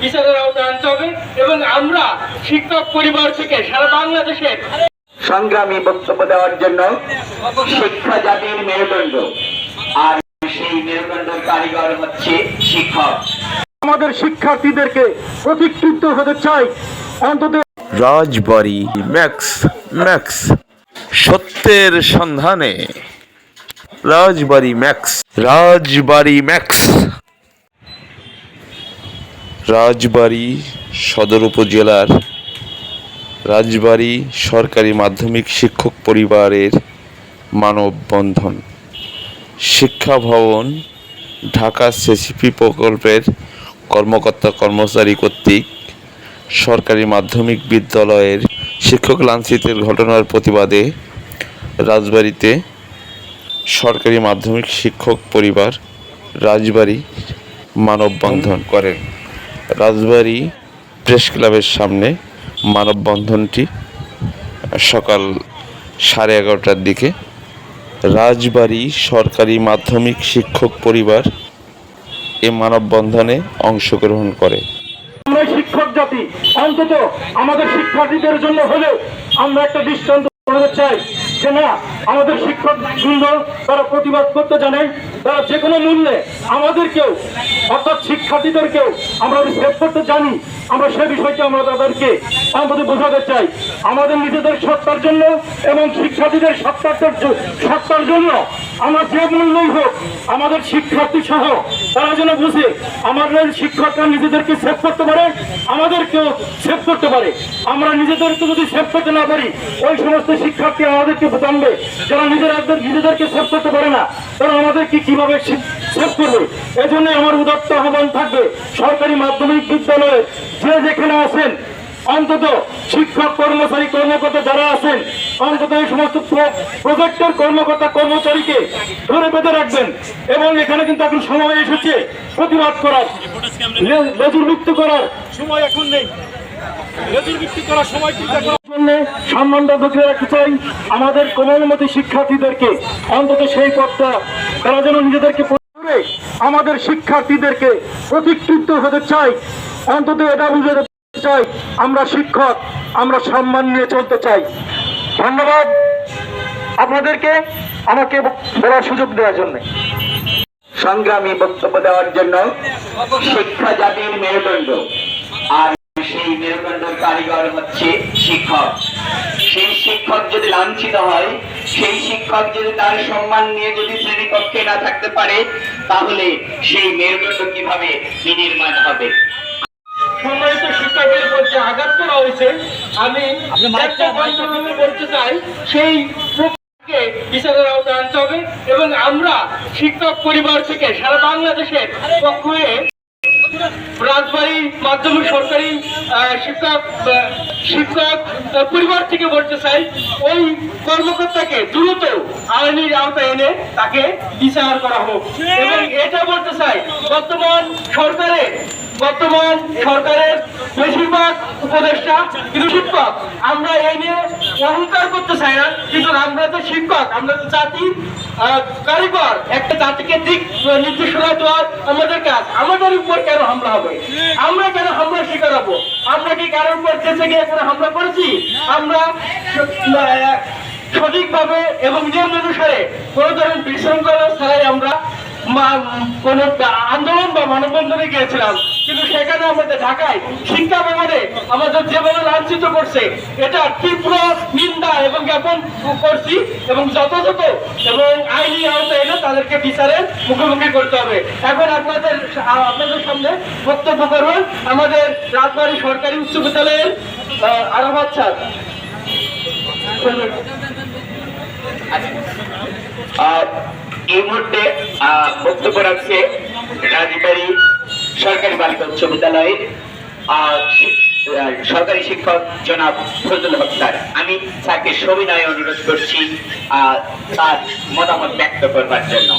বিচারের আওতায় আনতে হবে এবং আমরা শিক্ষক পরিবার থেকে সারা বাংলাদেশের সংগ্রামী বক্তব্য দেওয়ার জন্য শিক্ষা জাতির মেরুদণ্ড। আর সেই মেরুদণ্ডের কারিগর হচ্ছে শিক্ষক। আমাদের শিক্ষার্থীদেরকে প্রতিষ্ঠিত হতে চাই। অন্তত রাজবাড়ি ম্যাক্স ম্যাক্স। সত্যের সন্ধানে। রাজবাড়ি ম্যাক্স। রাজবাড়ি ম্যাক্স। রাজবাড়ি সদর উপজেলার রাজবাড়ি সরকারি মাধ্যমিক শিক্ষক পরিবারের মানববন্ধন। শিক্ষা ভবন ঢাকা সিসিপি প্রকল্পের কর্মকর্তা কর্মচারী কর্তৃক সরকারি মাধ্যমিক বিদ্যালয়ের শিক্ষক লাঞ্ছিতের ঘটনার প্রতিবাদে রাজবাড়িতে সরকারি মাধ্যমিক শিক্ষক পরিবার রাজবাড়ি মানববন্ধন করেন। রাজবাড়ি প্রেস ক্লাবের সামনে মানববন্ধনটি সকাল সাড়ে এগারোটার দিকে। রাজবাড়ি সরকারি মাধ্যমিক শিক্ষক পরিবার এ মানববন্ধনে অংশগ্রহণ করে। আমরা শিক্ষক জাতি, অন্তত আমাদের শিক্ষার্থীদের জন্য হলেও আমরা একটা দৃষ্টান্ত চাই যে না আমাদের শিক্ষক বৃন্দ তারা প্রতিবাদ করতে জানে, তারা যে কোনো মূল্যে আমাদেরকেও, অর্থাৎ শিক্ষার্থীদেরকেও আমরা যদি সেভ করতে জানি। আমরা সে বিষয়টি আমরা তাদেরকে অন্তত বোঝাতে চাই। আমাদের নিজেদের সত্তার জন্য এবং শিক্ষার্থীদের সত্তার সত্তার জন্য আমরা যে মূল্যই হোক আমাদের শিক্ষার্থী সহ তারা যেন বুঝে আমাদের শিক্ষকরা নিজেদেরকে সেভ করতে পারে, আমাদেরকেও সেভ করতে পারে। আমরা নিজেদেরকে যদি সেভ করতে না পারি, ওই সমস্ত শিক্ষার্থী আমাদেরকে জানবে যারা নিজেদের নিজেদেরকে সেভ করতে পারে না, তারা আমাদেরকে কীভাবে সেভ করবে? এজন্য আমার উদাত্ত আহ্বান থাকবে সরকারি মাধ্যমিক বিদ্যালয়ে যে যেখানে আছেন, অন্তত শিক্ষক, কর্মচারী, কর্মকর্তা যারা আছেন, অন্তত এই সমস্ত প্রজেক্টের কর্মকর্তা, কর্মচারীকে ধরে বেঁধে রাখবেন এবং এখানে কিন্তু এখন সময় এসেছে প্রতিবাদ করার লেজুর মুক্ত করার। সময় এখন নেই। চাই আমাদের কোমলমতি শিক্ষার্থীদেরকে। অন্তত সেই পথটা তারা যেন নিজেদেরকে আমাদের শিক্ষার্থীদেরকে প্রতিষ্ঠিত হতে চাই অন্তত এটা বুঝতে চাই আমরা শিক্ষক আমরা সম্মান নিয়ে চলতে চাই। ধন্যবাদ আপনাদেরকে আমাকে বলার সুযোগ দেওয়ার জন্য। সংগ্রামী বক্তব্য দেওয়ার জন্য শিক্ষা জাতির মেরুদণ্ড। আর কারিগর হচ্ছে শিক্ষক। সেই শিক্ষক যদি লাঞ্ছিত হয় সেই শিক্ষক যদি তার সম্মান নিয়ে যদি শ্রেণীকক্ষে না থাকতে পারে তাহলে সেই মেরুদণ্ড কীভাবে বিনির্মাণ হবে? সম্মানিত শিক্ষকের উপর আঘাত করা হয়েছে। আমি একটা বক্তব্য বলতে চাই সেই বিচারের আওতায় আনতে হবে এবং আমরা শিক্ষক পরিবার থেকে সারা বাংলাদেশের পক্ষ হয়ে রাজবাড়ি মাধ্যমিক সরকারি শিক্ষক শিক্ষক পরিবার থেকে বলতে চাই, ওই কর্মকর্তাকে দ্রুত আইনের আওতায় এনে তাকে বিচার করা হোক। এবং এটা বলতে চাই, বর্তমান সরকারে, বর্তমান সরকারের বেশিরভাগ উপদেষ্টা কিন্তু শিক্ষক। আমরা এই নিয়ে অহংকার করতে চাই না কিন্তু আমরা তো শিক্ষক আমরা তো জাতি কারিগর। একটা জাতিকে দিক নির্দেশনা দেওয়ার আমাদের কাজ। আমাদের উপর কেন হামলা হবে? আমরা কেন হামলা শিকার হব? আমরা কি কারোর উপর চেঁচে গিয়ে কোনো হামলা করেছি? আমরা আহ, সঠিকভাবে এবং নিয়ম অনুসারে কোনো ধরনের বিশৃঙ্খলা ছাড়াই আমরা কোনো আন্দোলন বা মানববন্ধনে গিয়েছিলাম। কিন্তু সেখানে আমাদের ঢাকায় শিক্ষা ভবনে আমাদের যেভাবে লাঞ্ছিত করছে। এটা তীব্র নিন্দা এবং জ্ঞাপন করছি এবং যথাযথ এবং আইনি আওতায় এনে তাদেরকে বিচারের মুখোমুখি করতে হবে। এখন আপনাদের আপনাদের সামনে বক্তব্য করবেন আমাদের রাজবাড়ী সরকারি উচ্চ বিদ্যালয়ের আরাফাত স্যার। এই মুহূর্তে বক্তব্য রাখছে রাজবাড়ী সরকারি বালিকা উচ্চ বিদ্যালয়ের সরকারি শিক্ষক জনাব ফজল হক স্যার। আমি স্যারকে সবিনয় অনুরোধ করছি তার মতামত ব্যক্ত করবার জন্য।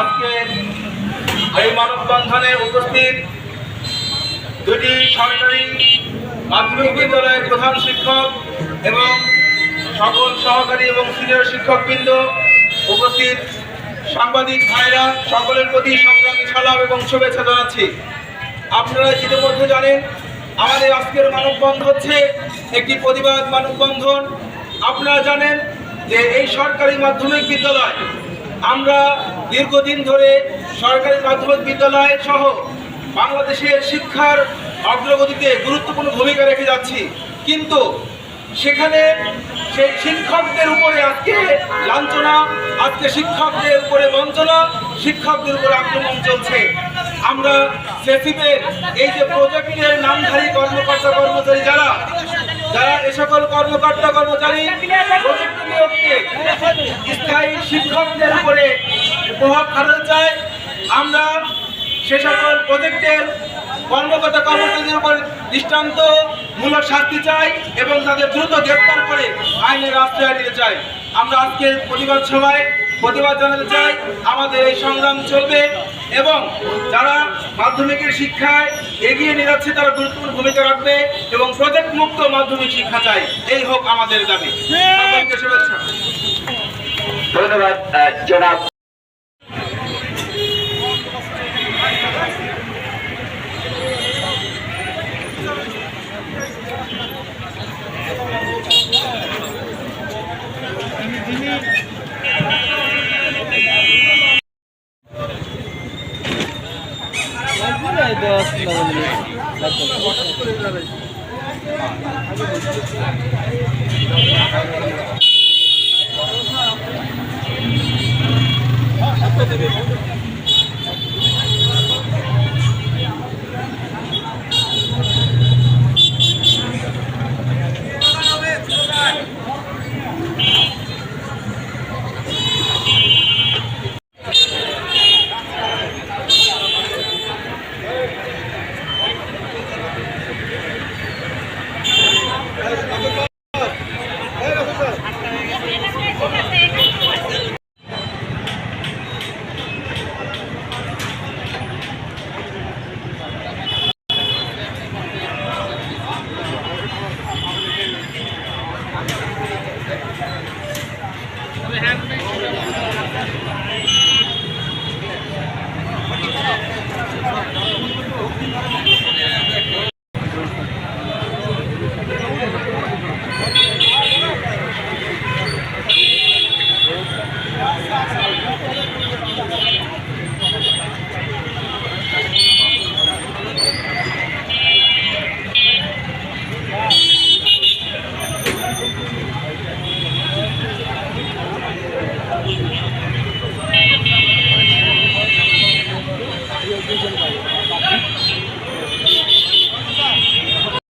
আজকে এই মানববন্ধনে উপস্থিত দুটি সরকারি মাধ্যমিক বিদ্যালয়ের প্রধান শিক্ষক এবং সকল সহকারী এবং সিনিয়র শিক্ষকবৃন্দ, উপস্থিত সাংবাদিক ভাইরা, সকলের প্রতি সংগ্রামী সালাম এবং শুভেচ্ছা জানাচ্ছি। আপনারা ইতিমধ্যে জানেন, আমাদের আজকের মানববন্ধন হচ্ছে একটি প্রতিবাদ মানববন্ধন। আপনারা জানেন যে এই সরকারি মাধ্যমিক বিদ্যালয়, আমরা দীর্ঘদিন ধরে সরকারি মাধ্যমিক বিদ্যালয় সহ বাংলাদেশের শিক্ষার অগ্রগতিতে গুরুত্বপূর্ণ ভূমিকা রেখে যাচ্ছি। কিন্তু সেখানে সেই শিক্ষকদের উপরে আজকে লাঞ্ছনা, আজকে শিক্ষকদের উপরে বঞ্চনা, শিক্ষকদের উপরে আক্রমণ চলছে। আমরা সেসিবের এই যে প্রজেক্টের নামধারী কর্মকর্তা কর্মচারী যারা যারা এ সকল কর্মকর্তা কর্মচারী স্থায়ী শিক্ষকদের উপরে প্রভাব খাটাতে চায়, আমরা সে সকল প্রজেক্টের কর্মকর্তা কর্মচারীদের উপর দৃষ্টান্তমূলক শাস্তি চাই এবং তাদের দ্রুত গ্রেপ্তার করে আইনের আশ্রয় দিতে চাই। আমরা আজকের প্রতিবাদ সভায় প্রতিবাদ জানাতে চাই, আমাদের এই সংগ্রাম চলবে। এবং যারা মাধ্যমিকের শিক্ষায় এগিয়ে নিয়ে যাচ্ছে তারা গুরুত্বপূর্ণ ভূমিকা রাখবে এবং প্রজেক্ট মুক্ত মাধ্যমিক শিক্ষা চাই। এই হোক আমাদের দাবি। সকলকে শুভেচ্ছা। ধন্যবাদ জনাব। হ্যাঁ